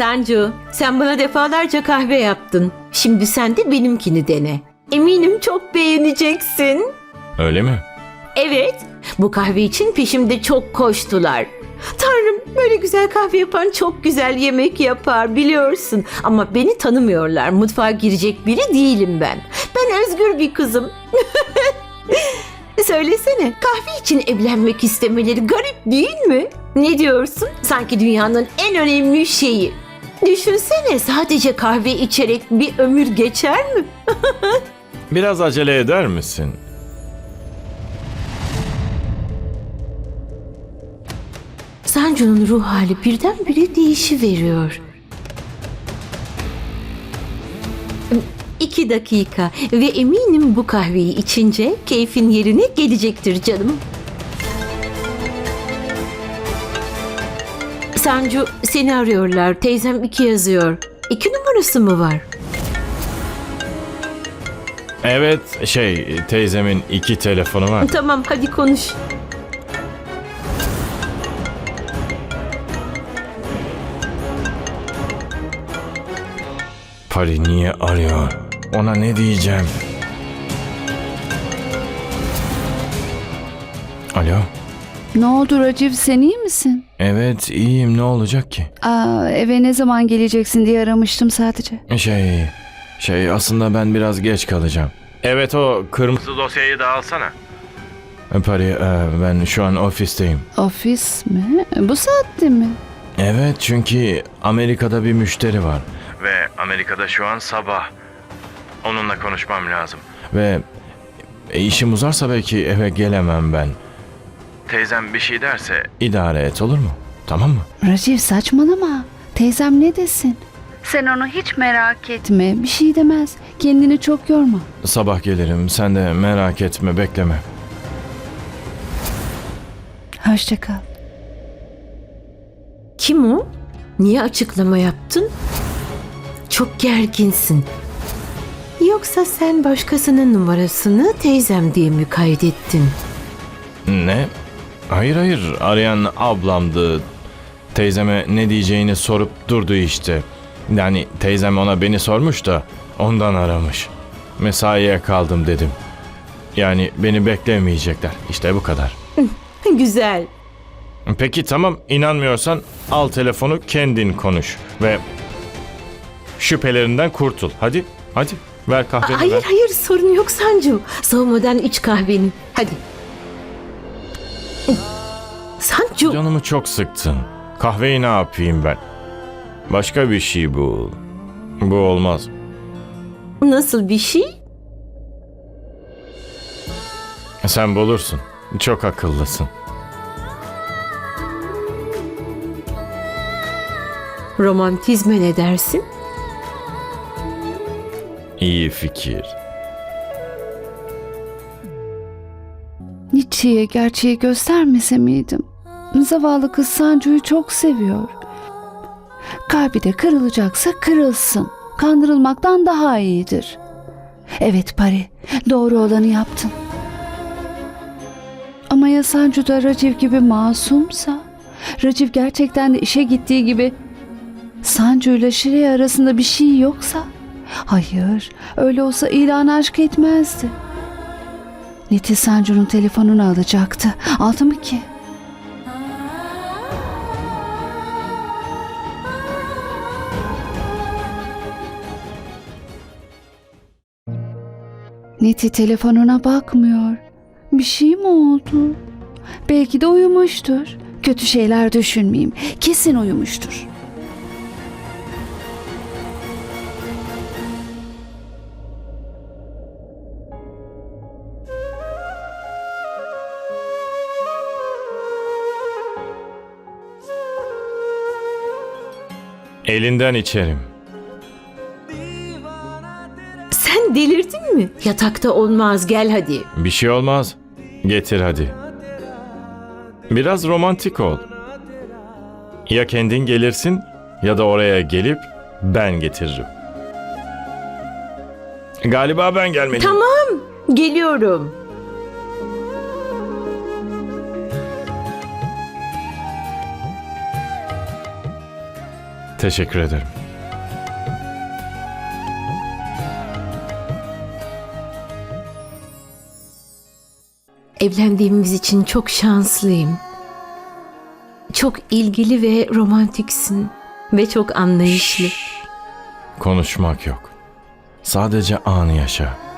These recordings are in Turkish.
Sancu, sen bana defalarca kahve yaptın. Şimdi sen de benimkini dene. Eminim çok beğeneceksin. Öyle mi? Evet, bu kahve için peşimde çok koştular. Tanrım, böyle güzel kahve yapan çok güzel yemek yapar biliyorsun. Ama beni tanımıyorlar. Mutfağa girecek biri değilim ben. Ben özgür bir kızım. Söylesene, kahve için evlenmek istemeleri garip değil mi? Ne diyorsun? Sanki dünyanın en önemli şeyi. Düşünsene sadece kahve içerek bir ömür geçer mi? Biraz acele eder misin? Sancu'nun ruh hali birdenbire değişiveriyor. İki dakika ve eminim bu kahveyi içince keyfin yerine gelecektir canım. Sancu seni arıyorlar. Teyzem iki yazıyor. İki numarası mı var? Evet, şey, teyzemin iki telefonu var. Tamam hadi konuş. Pari niye arıyor? Ona ne diyeceğim? Alo? Ne oldu Raciv sen iyi misin? Evet, iyiyim. Ne olacak ki? Aa, eve ne zaman geleceksin diye aramıştım sadece. Şey, şey aslında ben biraz geç kalacağım. Evet o kırmızı dosyayı da alsana. Pari, e, ben şu an ofisteyim. Ofis mi? Bu saatte mi? Evet çünkü Amerika'da bir müşteri var. Ve Amerika'da şu an sabah. Onunla konuşmam lazım. Ve e, işim uzarsa belki eve gelemem ben. Teyzem bir şey derse idare et olur mu? Tamam mı? Raciv saçmalama. Teyzem ne desin? Sen onu hiç merak etme. Bir şey demez. Kendini çok yorma. Sabah gelirim. Sen de merak etme, bekleme. Hoşça kal. Kim o? Niye açıklama yaptın? Çok gerginsin. Yoksa sen başkasının numarasını teyzem diye mi kaydettin? Ne? Hayır hayır arayan ablamdı. Teyzeme ne diyeceğini sorup durdu işte. Yani teyzem ona beni sormuş da ondan aramış. Mesaiye kaldım dedim. Yani beni beklemeyecekler. İşte bu kadar. Güzel. Peki tamam inanmıyorsan al telefonu kendin konuş ve şüphelerinden kurtul. Hadi hadi ver kahveni Hayır ver. hayır sorun yok Sancu. Soğumadan iç kahveni. Hadi. Sancu. Canımı çok sıktın. Kahveyi ne yapayım ben? Başka bir şey bul. Bu olmaz. Nasıl bir şey? Sen bulursun. Çok akıllısın. Romantizme ne dersin? İyi fikir. Nietzsche'ye gerçeği göstermese miydim? Zavallı kız Sancu'yu çok seviyor. Kalbi de kırılacaksa kırılsın. Kandırılmaktan daha iyidir. Evet Pari, doğru olanı yaptın. Ama ya Sancu da Raciv gibi masumsa? Raciv gerçekten de işe gittiği gibi Sancu ile Şire'ye arasında bir şey yoksa? Hayır, öyle olsa ilan aşk etmezdi. Niti Sancu'nun telefonunu alacaktı. Aldı mı ki? Niti telefonuna bakmıyor. Bir şey mi oldu? Belki de uyumuştur. Kötü şeyler düşünmeyeyim. Kesin uyumuştur. Elinden içerim. Sen delirdin mi? Yatakta olmaz gel hadi. Bir şey olmaz. Getir hadi. Biraz romantik ol. Ya kendin gelirsin ya da oraya gelip ben getiririm. Galiba ben gelmeliyim. Tamam geliyorum. Teşekkür ederim. Evlendiğimiz için çok şanslıyım. Çok ilgili ve romantiksin ve çok anlayışlı. Konuşmak yok. Sadece anı yaşa.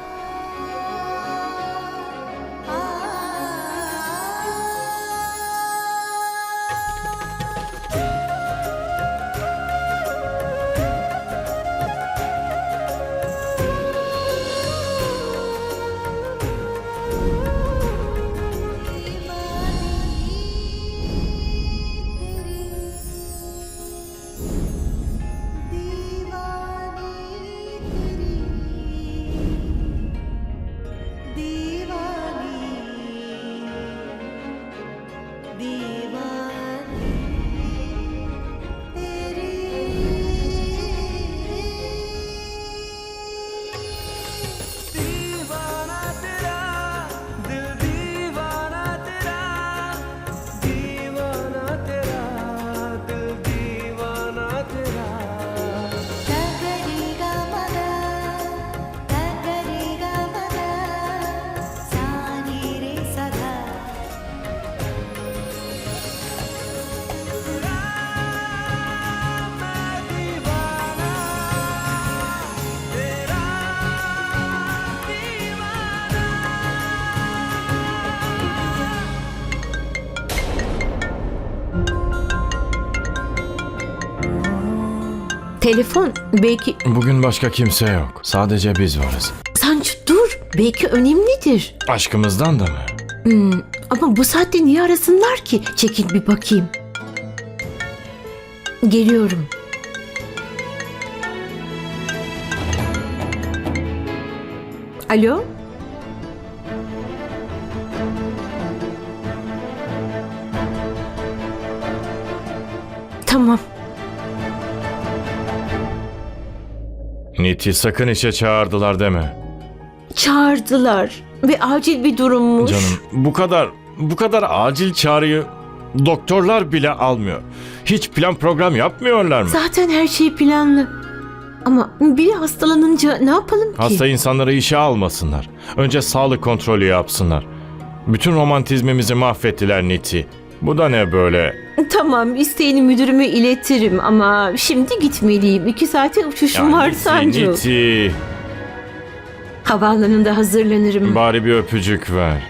Telefon belki... Bugün başka kimse yok. Sadece biz varız. Sancu dur. Belki önemlidir. Aşkımızdan da mı? Hmm, ama bu saatte niye arasınlar ki? Çekil bir bakayım. Geliyorum. Alo? Niti sakın işe çağırdılar deme. Çağırdılar ve acil bir durummuş. Canım bu kadar bu kadar acil çağrıyı doktorlar bile almıyor. Hiç plan program yapmıyorlar mı? Zaten her şey planlı. Ama biri hastalanınca ne yapalım ki? Hasta insanları işe almasınlar. Önce sağlık kontrolü yapsınlar. Bütün romantizmimizi mahvettiler Niti. Bu da ne böyle? Tamam isteğini müdürüme iletirim ama şimdi gitmeliyim. İki saate uçuşum var Sancu. Niti. Havaalanında hazırlanırım. Bari bir öpücük ver.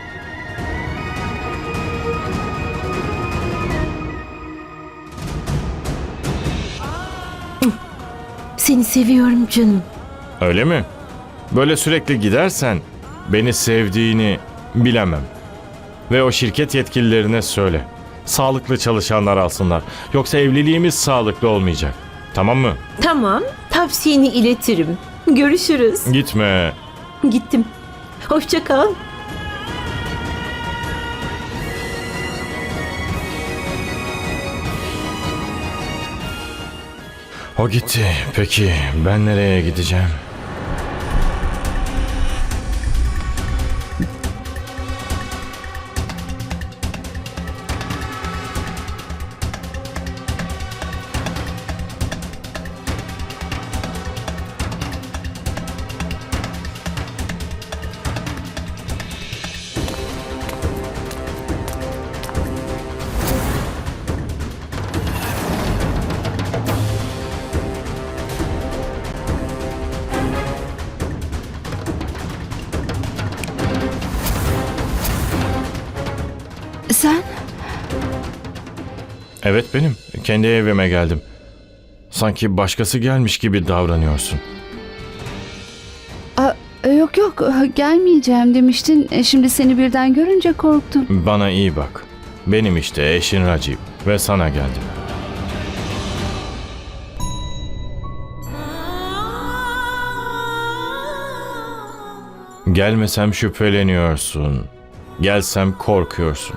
Seni seviyorum canım. Öyle mi? Böyle sürekli gidersen beni sevdiğini bilemem. Ve o şirket yetkililerine söyle. Sağlıklı çalışanlar alsınlar. Yoksa evliliğimiz sağlıklı olmayacak. Tamam mı? Tamam tavsiyeni iletirim. Görüşürüz. Gitme. Gittim. Hoşça kal. O gitti. Peki ben nereye gideceğim? Evet benim. Kendi evime geldim. Sanki başkası gelmiş gibi davranıyorsun. Aa, yok yok gelmeyeceğim demiştin. E, Şimdi seni birden görünce korktum. Bana iyi bak. Benim işte eşin Racip ve sana geldim. Gelmesem şüpheleniyorsun. Gelsem korkuyorsun.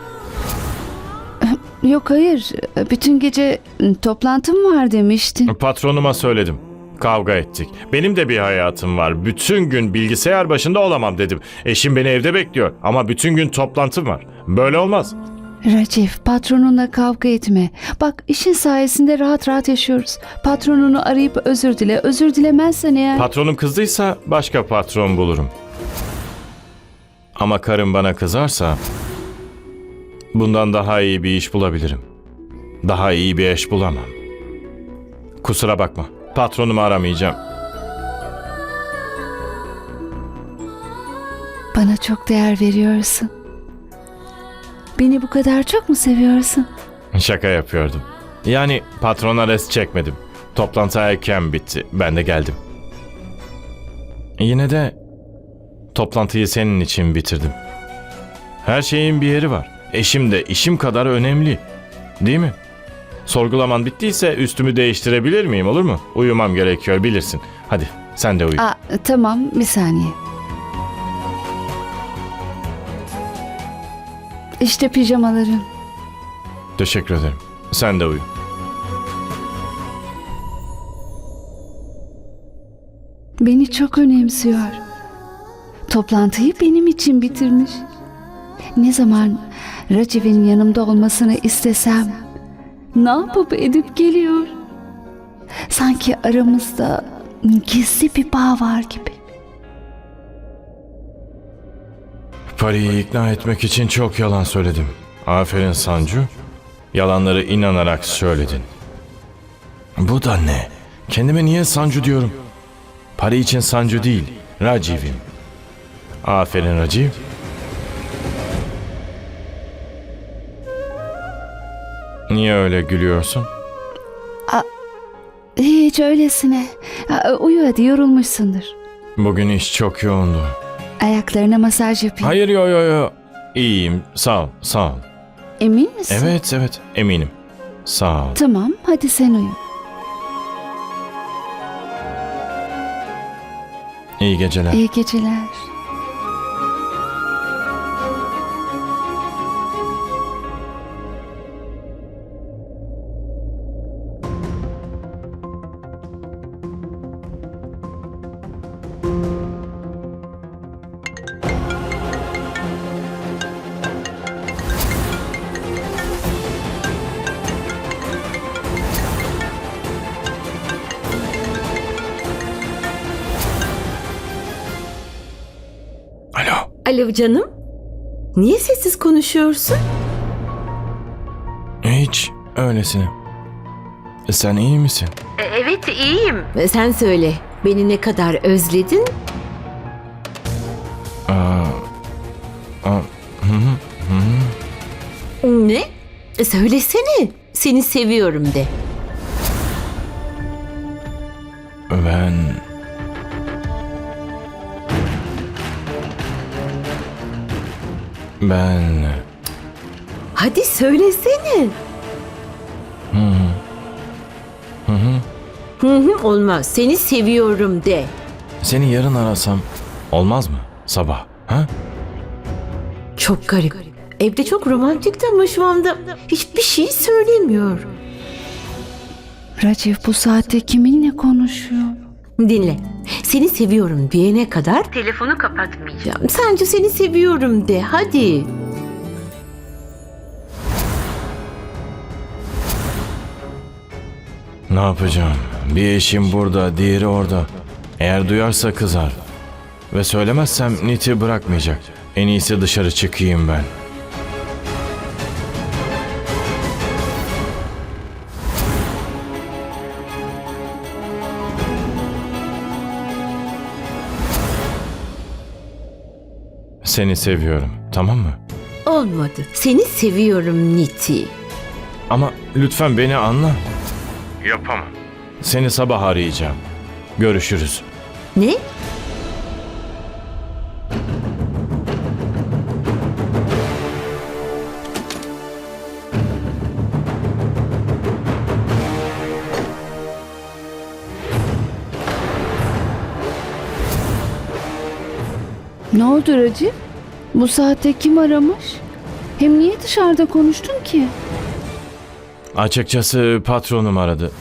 Yok hayır. Bütün gece toplantım var demiştin. Patronuma söyledim. Kavga ettik. Benim de bir hayatım var. Bütün gün bilgisayar başında olamam dedim. Eşim beni evde bekliyor ama bütün gün toplantım var. Böyle olmaz. Racif, patronunla kavga etme. Bak işin sayesinde rahat rahat yaşıyoruz. Patronunu arayıp özür dile. Özür dilemezsen eğer... Patronum kızdıysa başka patron bulurum. Ama karım bana kızarsa bundan daha iyi bir iş bulabilirim. Daha iyi bir eş bulamam. Kusura bakma. Patronumu aramayacağım. Bana çok değer veriyorsun. Beni bu kadar çok mu seviyorsun? Şaka yapıyordum. Yani patrona res çekmedim. Toplantı erken bitti. Ben de geldim. Yine de toplantıyı senin için bitirdim. Her şeyin bir yeri var. Eşim de işim kadar önemli. Değil mi? Sorgulaman bittiyse üstümü değiştirebilir miyim olur mu? Uyumam gerekiyor bilirsin. Hadi sen de uyu. Aa, tamam bir saniye. İşte pijamaların. Teşekkür ederim. Sen de uyu. Beni çok önemsiyor. Toplantıyı benim için bitirmiş. Ne zaman Raciv'in yanımda olmasını istesem ne yapıp edip geliyor. Sanki aramızda gizli bir bağ var gibi. Pari'yi ikna etmek için çok yalan söyledim. Aferin Sancu. Yalanları inanarak söyledin. Bu da ne? Kendime niye Sancu diyorum? Pari için Sancu değil, Raciv'im. Aferin Raciv. Niye öyle gülüyorsun? Hiç öylesine. Aa, Uyu hadi yorulmuşsundur. Bugün iş çok yoğundu. Ayaklarına masaj yapayım. Hayır yo yo yo. İyiyim. Sağ ol, sağ ol. Emin misin? Evet evet eminim. Sağ ol. Tamam hadi sen uyu. İyi geceler. İyi geceler. Alo. Alo canım. Niye sessiz konuşuyorsun? Hiç öylesine. Sen iyi misin? Evet iyiyim. Sen söyle. Beni ne kadar özledin? Aa, aa, Ne? Söylesene. Seni seviyorum de. ben... Ben... Hadi söylesene. Hı hı olmaz. Seni seviyorum de. Seni yarın arasam olmaz mı? Sabah. Ha? Çok garip. Evde çok romantikti ama şu anda hiçbir şey söylemiyor. Raciv bu saatte kiminle konuşuyor? Dinle. Seni seviyorum diyene kadar telefonu kapatmayacağım. Sence seni seviyorum de. Hadi. Ne yapacağım? Bir eşim burada, diğeri orada. Eğer duyarsa kızar. Ve söylemezsem Nit'i bırakmayacak. En iyisi dışarı çıkayım ben. Seni seviyorum, tamam mı? Olmadı. Seni seviyorum Niti. Ama lütfen beni anla. Yapamam. Seni sabah arayacağım. Görüşürüz. Ne? Ne oldu Raciv? Bu saatte kim aramış? Hem niye dışarıda konuştun ki? Açıkçası patronum aradı.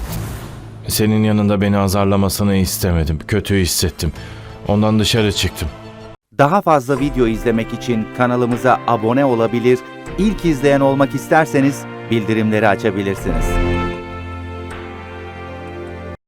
Senin yanında beni azarlamasını istemedim. Kötü hissettim. Ondan dışarı çıktım. Daha fazla video izlemek için kanalımıza abone olabilir, ilk izleyen olmak isterseniz bildirimleri açabilirsiniz.